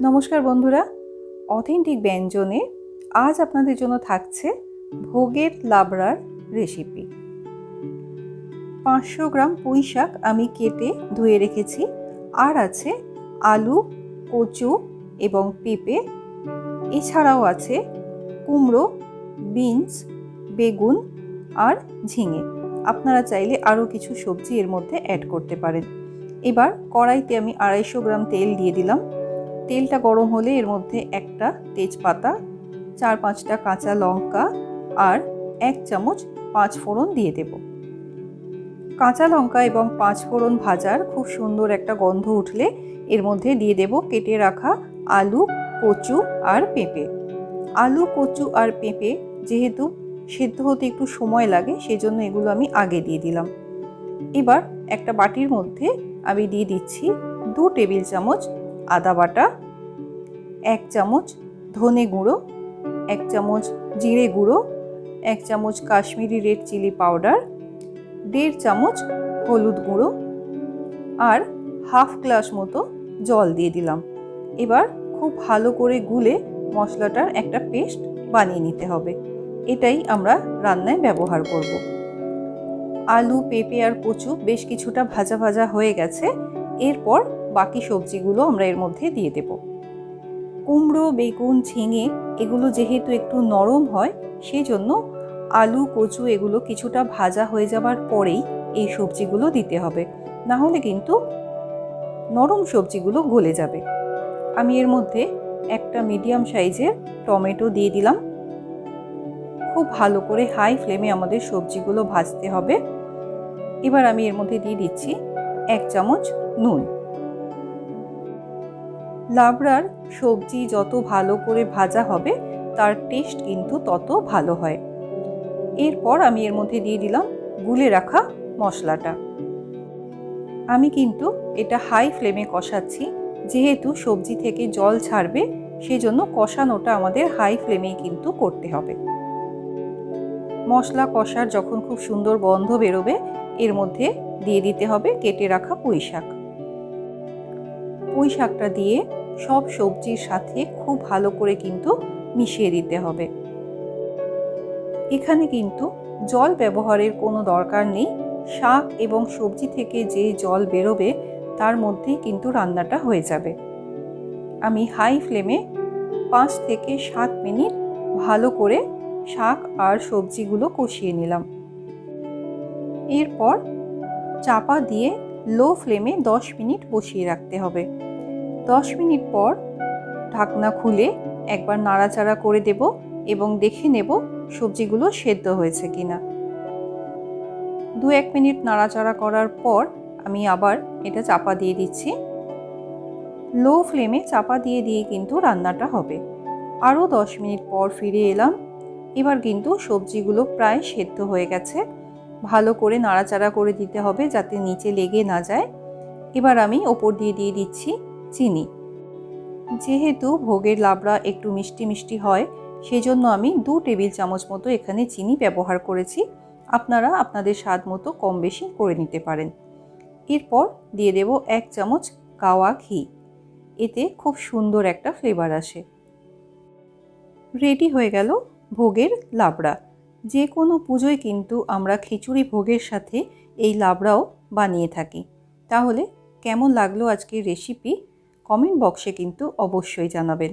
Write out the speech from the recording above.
নমস্কার বন্ধুরা অথেন্টিক ব্যঞ্জনে আজ আপনাদের জন্য থাকছে ভোগের লাবড়ার রেসিপি পাঁচশো গ্রাম পুঁই শাক আমি কেটে ধুয়ে রেখেছি, আর আছে আলু, কচু এবং পেঁপে। এছাড়াও আছে কুমড়ো, বিনস, বেগুন আর ঝিঙে। আপনারা চাইলে আরও কিছু সবজি এর মধ্যে অ্যাড করতে পারেন। এবার কড়াইতে আমি আড়াইশো গ্রাম তেল দিয়ে দিলাম। তেলটা গরম হলে এর মধ্যে একটা তেজপাতা, চার পাঁচটা কাঁচা লঙ্কা আর এক চামচ পাঁচ ফোড়ন দিয়ে দেব। কাঁচা লঙ্কা এবং পাঁচ ফোড়ন ভাজার খুব সুন্দর একটা গন্ধ উঠলে এর মধ্যে দিয়ে দেব কেটে রাখা আলু, কচু আর পেঁপে। আলু, কচু আর পেঁপে যেহেতু সেদ্ধ হতে একটু সময় লাগে, সেজন্য এগুলো আমি আগে দিয়ে দিলাম। এবার একটা বাটির মধ্যে আমি দিয়ে দিচ্ছি দু টেবিল চামচ আদা বাটা, এক চামচ ধনে গুঁড়ো, এক চামচ জিরে গুঁড়ো, এক চামচ কাশ্মীরি রেড চিলি পাউডার, দেড় চামচ হলুদ গুঁড়ো আর হাফ গ্লাস মতো জল দিয়ে দিলাম। এবার খুব ভালো করে গুলে মশলাটার একটা পেস্ট বানিয়ে নিতে হবে। এটাই আমরা রান্নায় ব্যবহার করব। আলু, পেঁপে আর কচু বেশ কিছুটা ভাজা ভাজা হয়ে গেছে। এরপর বাকি সবজিগুলো আমরা এর মধ্যে দিয়ে দেব। কুমড়ো, বেগুন, ঝিঙে এগুলো যেহেতু একটু নরম হয় সেই জন্য আলু, কচু এগুলো কিছুটা ভাজা হয়ে যাবার পরেই এই সবজিগুলো দিতে হবে। না হলে কিন্তু নরম সবজিগুলো গলে যাবে। আমি এর মধ্যে একটা মিডিয়াম সাইজের টমেটো দিয়ে দিলাম। খুব ভালো করে হাই ফ্লেমে আমাদের সবজিগুলো ভাজতে হবে। এবার আমি এর মধ্যে দিয়ে দিচ্ছি এক চামচ নুন। লাবড়ার সবজি যত ভালো করে ভাজা হবে, তার টেস্ট কিন্তু তত ভালো হয়। এরপর আমি এর মধ্যে দিয়ে দিলাম গুলে রাখা মশলাটা। আমি কিন্তু এটা হাই ফ্লেমে কষাচ্ছি, যেহেতু সবজি থেকে জল ছাড়বে, সেজন্য কষানোটা আমাদের হাই ফ্লেমেই কিন্তু করতে হবে। মশলা কষার যখন খুব সুন্দর গন্ধ বেরোবে, এর মধ্যে দিয়ে দিতে হবে কেটে রাখা পুঁই শাক পুঁই শাকটা দিয়ে সব সবজির সাথে খুব ভালো করে কিন্তু মিশিয়ে দিতে হবে। এখানে কিন্তু জল ব্যবহারের কোনো দরকার নেই। শাক এবং সবজি থেকে যে জল বেরোবে তার মধ্যেই কিন্তু রান্নাটা হয়ে যাবে। আমি হাই ফ্লেমে পাঁচ থেকে সাত মিনিট ভালো করে শাক আর সবজিগুলো কষিয়ে নিলাম। এরপর চাপা দিয়ে লো ফ্লেমে দশ মিনিট বসিয়ে রাখতে হবে। দশ মিনিট পর ঢাকনা খুলে একবার নাড়াচাড়া করে দেব এবং দেখে নেব সবজিগুলো সেদ্ধ হয়েছে কিনা। দু এক মিনিট নাড়াচাড়া করার পর আমি আবার এটা চাপা দিয়ে দিচ্ছি। লো ফ্লেমে চাপা দিয়ে দিয়ে কিন্তু রান্নাটা হবে। আরও দশ মিনিট পর ফিরে এলাম। এবার কিন্তু সবজিগুলো প্রায় সেদ্ধ হয়ে গেছে। ভালো করে নাড়াচাড়া করে দিতে হবে যাতে নিচে লেগে না যায়। এবার আমি ওপর দিয়ে দিয়ে দিচ্ছি চিনি। যেহেতু ভোগের লাবড়া একটু মিষ্টি মিষ্টি হয়, সেজন্য আমি দু টেবিল চামচ মতো এখানে চিনি ব্যবহার করেছি। আপনারা আপনাদের স্বাদ মতো কম বেশি করে নিতে পারেন। এরপর দিয়ে দেব এক চামচ কাওয়া ঘি। এতে খুব সুন্দর একটা ফ্লেভার আসে। রেডি হয়ে গেল ভোগের লাবড়া। যে কোনো পুজোয় কিন্তু আমরা খিচুড়ি ভোগের সাথে এই লাবড়াও বানিয়ে থাকি। তাহলে কেমন লাগল আজকের রেসিপি? কমেন্ট বক্সে কিন্তু অবশ্যই জানাবেন।